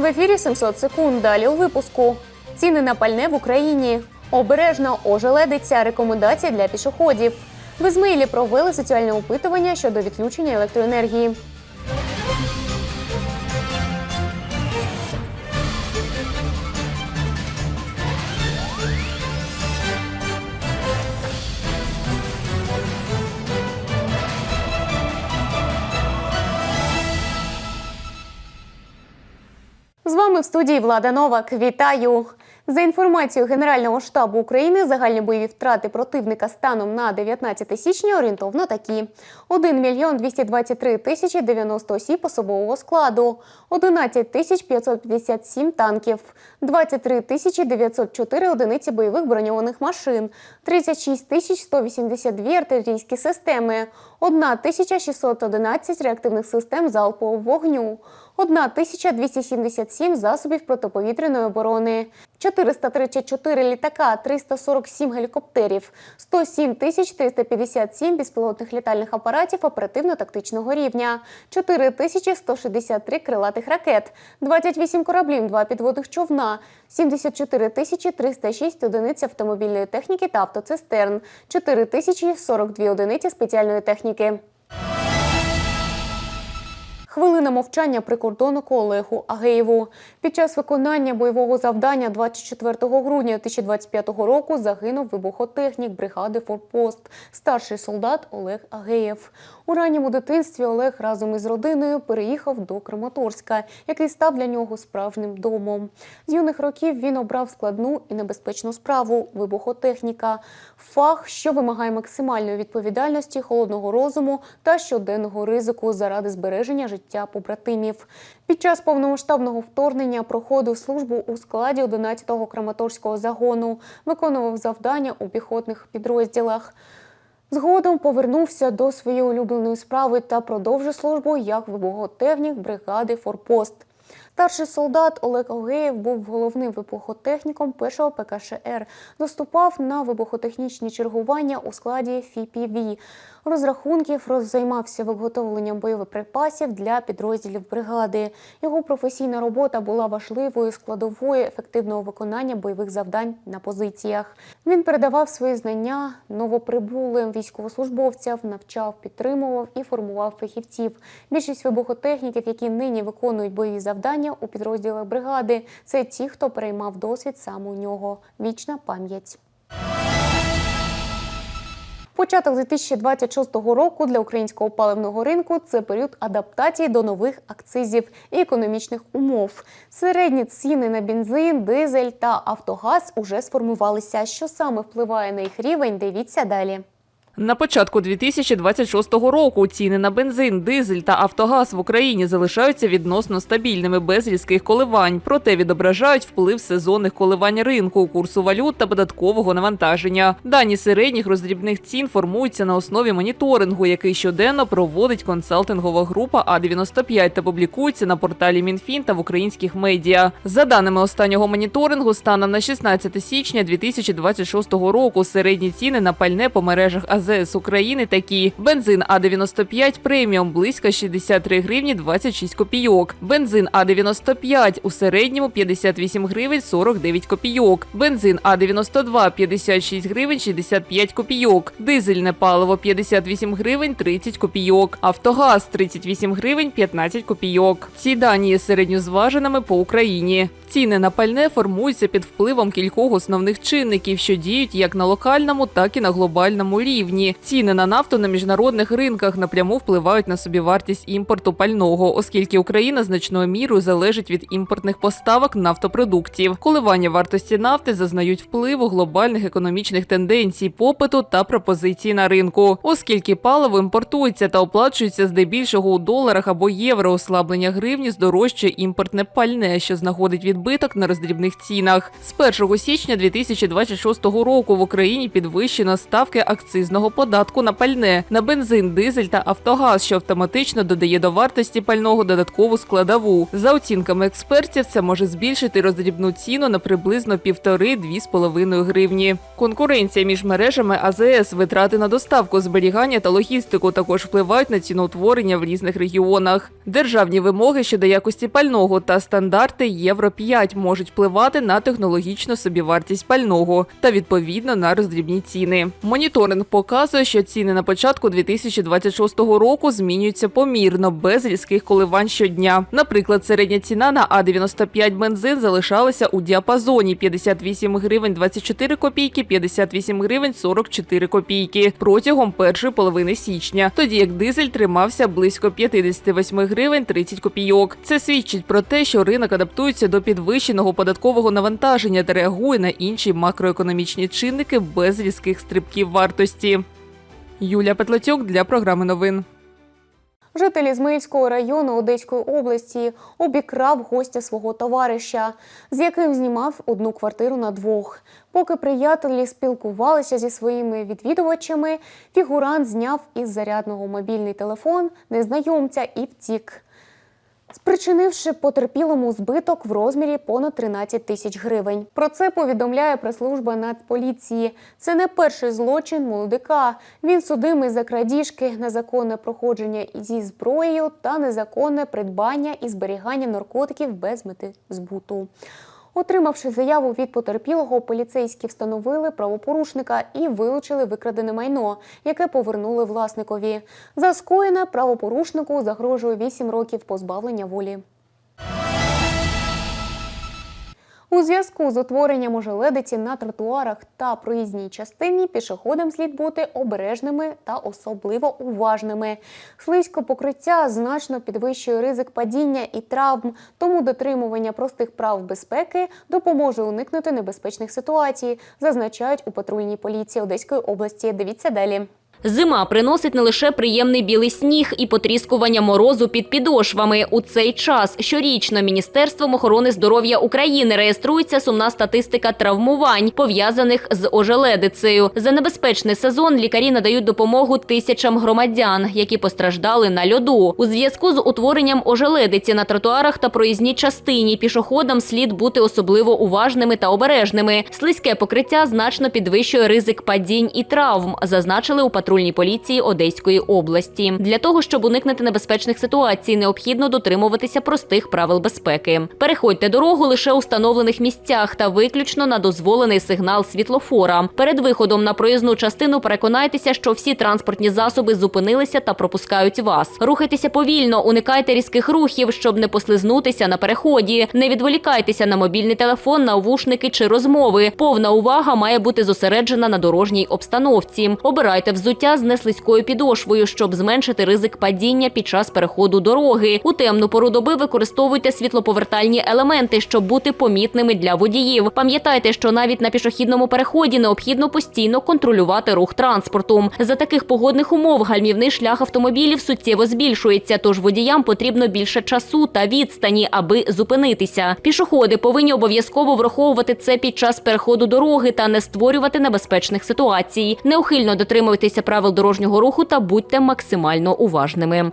В ефірі 700 секунд. Далі у випуску. Ціни на пальне в Україні. Обережно ожеледиться Рекомендація для пішоходів. В Ізмаїлі провели соціальне опитування щодо відключення електроенергії. З вами в студії Влада Новак. Вітаю! За інформацією Генерального штабу України, загальні бойові втрати противника станом на 19 січня орієнтовно такі: 1 мільйон 223 тисячі 90 осіб особового складу, 11 тисяч 557 танків, 23 тисячі 904 одиниці бойових броньованих машин, 36 тисяч 182 артилерійські системи, 1 тисяча 611 реактивних систем залпового вогню, 1277 засобів протиповітряної оборони, 434 літака, 347 гелікоптерів, 107 тисяч 357 безпілотних літальних апаратів оперативно-тактичного рівня, 4 тисячі 163 крилатих ракет, 28 кораблів, 2 підводних човна, 74 тисячі 306 одиниць автомобільної техніки та автоцистерн, 4 тисячі 42 одиниці спеціальної техніки. Хвилина мовчання прикордоннику Олегу Агеєву. Під час виконання бойового завдання 24 грудня 2025 року загинув вибухотехнік бригади Форпост, старший солдат Олег Агеєв. У ранньому дитинстві Олег разом із родиною переїхав до Краматорська, який став для нього справжнім домом. З юних років він обрав складну і небезпечну справу вибухотехніка, фах, що вимагає максимальної відповідальності, холодного розуму та щоденного ризику заради збереження життя побратимів. Під час повномасштабного вторгнення проходив службу у складі 11-го Краматорського загону, виконував завдання у піхотних підрозділах. Згодом повернувся до своєї улюбленої справи та продовжив службу як вибухотехнік бригади Форпост. Старший солдат Олег Огеєв був головним вибухотехніком першого ПКШР. Доступав на вибухотехнічні чергування у складі ФІПІВІ. Розрахунків роззаймався виготовленням боєприпасів для підрозділів бригади. Його професійна робота була важливою складовою ефективного виконання бойових завдань на позиціях. Він передавав свої знання новоприбулим військовослужбовцям, навчав, підтримував і формував фахівців. Більшість вибухотехніків, які нині виконують бойові завдання у підрозділах бригади, це ті, хто переймав досвід саме у нього. Вічна пам'ять. Початок 2026 року для українського паливного ринку це період адаптації до нових акцизів і економічних умов. Середні ціни на бензин, дизель та автогаз уже сформувалися. Що саме впливає на їх рівень? Дивіться далі. На початку 2026 року ціни на бензин, дизель та автогаз в Україні залишаються відносно стабільними без різких коливань, проте відображають вплив сезонних коливань ринку, курсу валют та податкового навантаження. Дані середніх роздрібних цін формуються на основі моніторингу, який щоденно проводить консалтингова група А95 та публікується на порталі Мінфін та в українських медіа. За даними останнього моніторингу, станом на 16 січня 2026 року середні ціни на пальне по мережах АЗС України такі: бензин А95 преміум близько 63 гривні 26 копійок. Бензин А95 у середньому 58 гривень 49 копійок. Бензин А92 56 гривень 65 копійок. Дизельне паливо 58 гривень 30 копійок. Автогаз 38 гривень 15 копійок. Ці дані є середньозваженими по Україні. Ціни на пальне формуються під впливом кількох основних чинників, що діють як на локальному, так і на глобальному рівні. Ціни на нафту на міжнародних ринках напряму впливають на собівартість імпорту пального, оскільки Україна значною мірою залежить від імпортних поставок нафтопродуктів. Коливання вартості нафти зазнають впливу глобальних економічних тенденцій, попиту та пропозиції на ринку, оскільки паливо імпортується та оплачується здебільшого у доларах або євро. Ослаблення гривні здорожчує імпортне пальне, що знаходить відбиток на роздрібних цінах. З 1 січня 2026 року в Україні підвищено ставки акцизного підвищеного податку на пальне на бензин, дизель та автогаз, що автоматично додає до вартості пального додаткову складову. За оцінками експертів, це може збільшити роздрібну ціну на приблизно півтори-дві з половиною гривні. Конкуренція між мережами АЗС, витрати на доставку, зберігання та логістику також впливають на ціноутворення в різних регіонах. Державні вимоги щодо якості пального та стандарти Євро 5 можуть впливати на технологічну собівартість пального та відповідно на роздрібні ціни. Моніторинг показує, що ціни на початку 2026 року змінюються помірно, без різких коливань щодня. Наприклад, середня ціна на А95 бензин залишалася у діапазоні 58 гривень 24 копійки, 58 гривень 44 копійки протягом першої половини січня, тоді як дизель тримався близько 58 гривень 30 копійок. Це свідчить про те, що ринок адаптується до підвищеного податкового навантаження та реагує на інші макроекономічні чинники без різких стрибків вартості. Юлія Петлетюк для програми новин. Житель Ізмаїльського району Одеської області обікрав гостя свого товариша, з яким знімав одну квартиру на двох. Поки приятелі спілкувалися зі своїми відвідувачами, фігурант зняв із зарядного мобільний телефон незнайомця і втік. Спричинивши потерпілому збиток в розмірі понад 13 тисяч гривень. Про це повідомляє прес-служба Нацполіції. Це не перший злочин молодика. Він судимий за крадіжки, незаконне проходження зі зброєю та незаконне придбання і зберігання наркотиків без мети збуту. Отримавши заяву від потерпілого, поліцейські встановили правопорушника і вилучили викрадене майно, яке повернули власникові. За скоєне правопорушнику загрожує 8 років позбавлення волі. У зв'язку з утворенням ожеледиці на тротуарах та проїзній частині пішоходам слід бути обережними та особливо уважними. Слизько покриття значно підвищує ризик падіння і травм, тому дотримування простих прав безпеки допоможе уникнути небезпечних ситуацій, зазначають у патрульній поліції Одеської області. Дивіться далі. Зима приносить не лише приємний білий сніг і потріскування морозу під підошвами. У цей час щорічно Міністерством охорони здоров'я України реєструється сумна статистика травмувань, пов'язаних з ожеледицею. За небезпечний сезон лікарі надають допомогу тисячам громадян, які постраждали на льоду. У зв'язку з утворенням ожеледиці на тротуарах та проїзній частині пішоходам слід бути особливо уважними та обережними. Слизьке покриття значно підвищує ризик падінь і травм, зазначили у патрульній поліції Одеської області. Для того, щоб уникнути небезпечних ситуацій, необхідно дотримуватися простих правил безпеки. Переходьте дорогу лише у встановлених місцях та виключно на дозволений сигнал світлофора. Перед виходом на проїзну частину переконайтеся, що всі транспортні засоби зупинилися та пропускають вас. Рухайтеся повільно, уникайте різких рухів, щоб не послизнутися на переході. Не відволікайтеся на мобільний телефон, навушники чи розмови. Повна увага має бути зосереджена на дорожній обстановці. Обирайте взуття з неслизькою підошвою, щоб зменшити ризик падіння під час переходу дороги. У темну пору доби використовуйте світлоповертальні елементи, щоб бути помітними для водіїв. Пам'ятайте, що навіть на пішохідному переході необхідно постійно контролювати рух транспорту. За таких погодних умов гальмівний шлях автомобілів суттєво збільшується, тож водіям потрібно більше часу та відстані, аби зупинитися. Пішоходи повинні обов'язково враховувати це під час переходу дороги та не створювати небезпечних ситуацій. Неухильно дотримуйтеся правил дорожнього руху та будьте максимально уважними.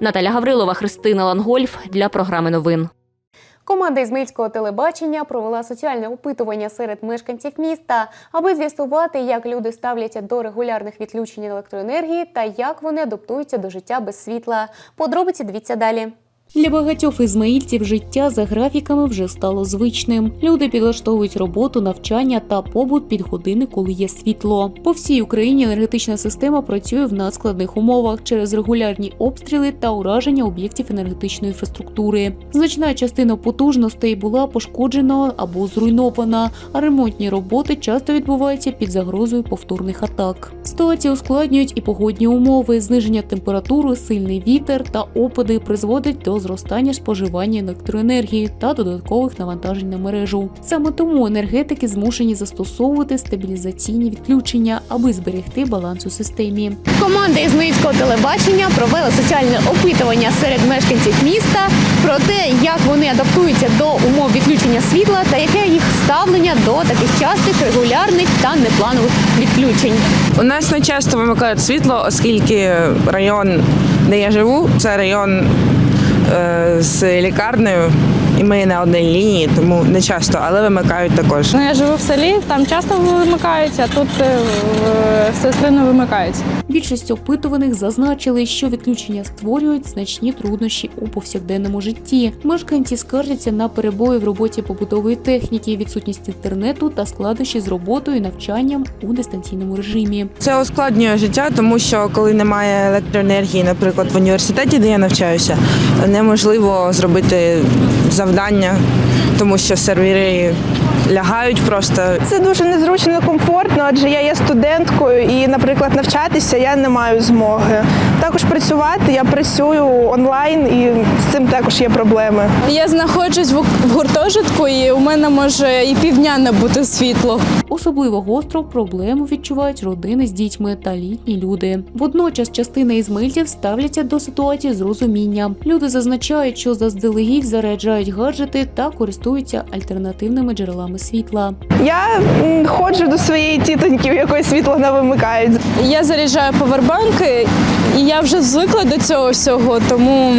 Наталя Гаврилова, Христина Лангольф для програми новин. Команда Ізмільського телебачення провела соціальне опитування серед мешканців міста, аби з'ясувати, як люди ставляться до регулярних відключень електроенергії та як вони адаптуються до життя без світла. Подробиці дивіться далі. Для багатьох ізмаїльців життя за графіками вже стало звичним. Люди підлаштовують роботу, навчання та побут під години, коли є світло. По всій Україні енергетична система працює в надскладних умовах через регулярні обстріли та ураження об'єктів енергетичної інфраструктури. Значна частина потужностей була пошкоджена або зруйнована, а ремонтні роботи часто відбуваються під загрозою повторних атак. Ситуацію ускладнюють і погодні умови, зниження температури, сильний вітер та опади призводять до зростання споживання електроенергії та додаткових навантажень на мережу. Саме тому енергетики змушені застосовувати стабілізаційні відключення, аби зберегти баланс у системі. Команда Ізмаїльського телебачення провела соціальне опитування серед мешканців міста про те, як вони адаптуються до умов відключення світла та яке їх ставлення до таких частих, регулярних та непланових відключень. У нас не часто вимикають світло, оскільки район, де я живу, це район з лікарнею, і ми на одній лінії, тому не часто, але вимикають також. Ну, я живу в селі, там часто вимикаються, а тут е, в сестри не. Більшість опитуваних зазначили, що відключення створюють значні труднощі у повсякденному житті. Мешканці скаржаться на перебої в роботі побутової техніки, відсутність інтернету та складнощі з роботою і навчанням у дистанційному режимі. Це ускладнює життя, тому що коли немає електроенергії, наприклад, в університеті, де я навчаюся, неможливо зробити завдання, тому що сервери лягають просто. Це дуже незручно, некомфортно, адже я є студенткою і, наприклад, навчатися я не маю змоги. Також працювати я працюю онлайн і з цим також є проблеми. Я знаходжусь в гуртожитку, і у мене може і півдня не бути світло. Особливо гостро проблему відчувають родини з дітьми та літні люди. Водночас частина ізмаїльтів ставляться до ситуації з розумінням. Люди зазначають, що заздалегідь заряджають гаджети та користуються альтернативними джерелами світла. Я ходжу до своєї тітоньки, в якої світло не вимикають. Я заряджаю повербанки, і я вже звикла до цього всього, тому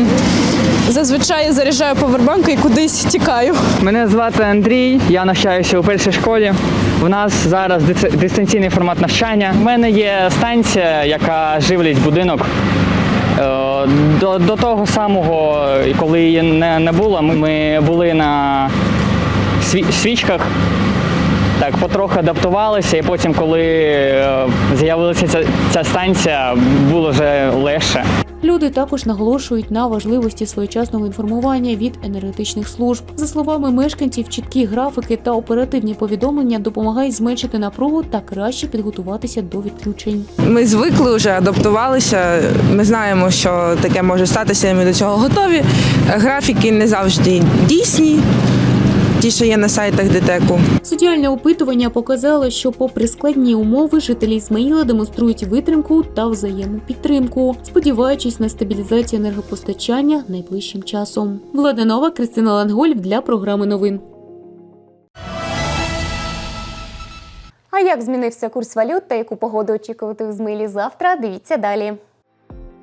зазвичай я заряджаю повербанки і кудись тікаю. Мене звати Андрій, я навчаюся у першій школі. У нас зараз дистанційний формат навчання. У мене є станція, яка живлять будинок. Е, До, до того самого, коли її не, не було, ми, ми були на свічках. Так, потроху адаптувалися, і потім, коли е, з'явилася ця, ця станція, було вже легше. Люди також наголошують на важливості своєчасного інформування від енергетичних служб. За словами мешканців, чіткі графіки та оперативні повідомлення допомагають зменшити напругу та краще підготуватися до відключень. Ми звикли вже адаптувалися. Ми знаємо, що таке може статися, ми до цього готові. Графіки не завжди дійсні. Ті, що є на сайтах ДТЕКу. Соціальне опитування показало, що, попри складні умови, жителі Ізмаїла демонструють витримку та взаємопідтримку, сподіваючись на стабілізацію енергопостачання найближчим часом. Влада Нова, Кристина Лангольф для програми новин. А як змінився курс валют та яку погоду очікувати в Змилі завтра? Дивіться далі.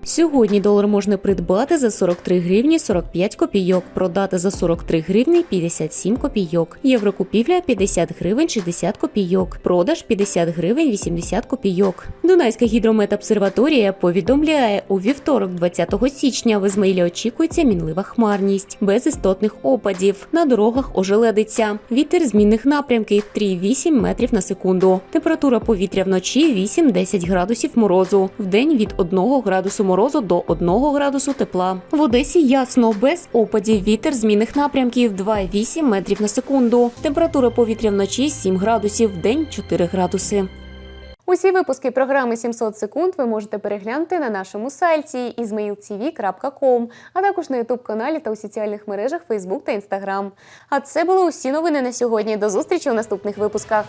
Сьогодні долар можна придбати за 43 гривні 45 копійок, продати за 43 гривні 57 копійок. Євро купівля 50 гривень 60 копійок, продаж 50 гривень 80 копійок. Дунайська гідрометобсерваторія повідомляє, у вівторок, 20 січня, в Ізмаїлі очікується мінлива хмарність, без істотних опадів. На дорогах ожеледиться. Вітер змінних напрямків 3,8 метрів на секунду. Температура повітря вночі 8-10 градусів морозу. Вдень від 1 градусу морозу до 1 градусу тепла. В Одесі ясно, без опадів. Вітер змінних напрямків 2,8 метрів на секунду. Температура повітря вночі 7 градусів, вдень 4 градуси. Усі випуски програми 700 секунд ви можете переглянути на нашому сайті izmailtv.com, а також на ютуб каналі та у соціальних мережах Facebook та Instagram. А це були усі новини на сьогодні. До зустрічі у наступних випусках.